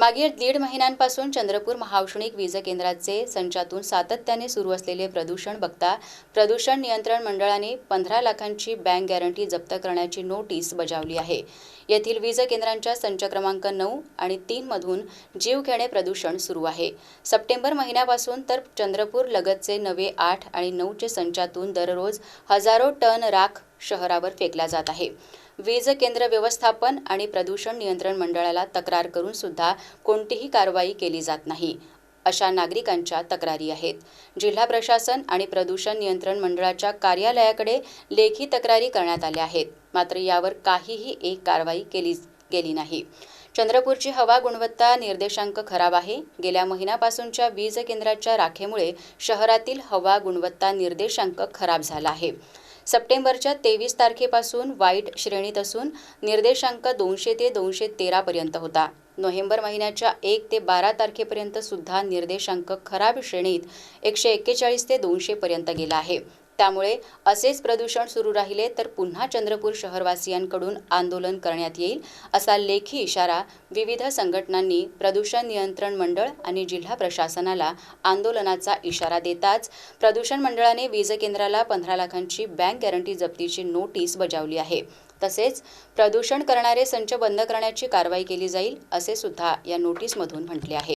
मागील दीड महिन्यांपासून चंद्रपूर महाऔष्णिक वीज केंद्राचे संचातून सातत्याने सुरू असलेले प्रदूषण बघता प्रदूषण नियंत्रण मंडळाने पंधरा लाखांची बँक गॅरंटी जप्त करण्याची नोटीस बजावली आहे. येथील वीज केंद्रांच्या संच क्रमांक नऊ आणि तीनमधून जीवघेणे प्रदूषण सुरू आहे. सप्टेंबर महिन्यापासून तर चंद्रपूर लगतचे नवे आठ आणि नऊचे संचातून दररोज हजारो टन राख शहरावर फेकला जात आहे. वीज केंद्र व्यवस्थापन आणि प्रदूषण नियंत्रण मंडळाला तक्रार करून सुद्धा कोणतीही कारवाई केली जात नाही अशा नागरिकांच्या तक्रारी आहेत. जिल्हा प्रशासन आणि प्रदूषण नियंत्रण मंडळाच्या कार्यालयाकडे लेखी तक्रारी करण्यात आल्या आहेत. मात्र यावर काहीही एक कारवाई केली गेली नाही. चंद्रपूरची हवा गुणवत्ता निर्देशांक खराब आहे. गेल्या महिन्यापासूनच्या वीज केंद्राच्या राखेमुळे शहरातील हवा गुणवत्ता निर्देशांक खराब झाला आहे. सप्टेंबरच्या तेवीस तारखेपासून वाईट श्रेणीत असून निर्देशांक दोनशे ते दोनशे तेरापर्यंत होता. नोव्हेंबर महिन्याच्या एक ते बारा तारखेपर्यंत सुद्धा निर्देशांक खराब श्रेणीत एकशे एक्केचाळीस ते दोनशेपर्यंत गेला आहे. त्यामुळे असेच प्रदूषण सुरू राहिले तर पुन्हा चंद्रपूर शहरवासियांकडून आंदोलन करण्यात येईल असा लेखी इशारा विविध संघटनांनी प्रदूषण नियंत्रण मंडळ आणि जिल्हा प्रशासनाला आंदोलनाचा इशारा देताच प्रदूषण मंडळाने वीज केंद्राला पंधरा लाखांची बँक गॅरंटी जप्तीची नोटीस बजावली आहे. तसेच प्रदूषण करणारे संच बंद करण्याची कारवाई केली जाईल असे सुद्धा या नोटीसमधून म्हटले आहे.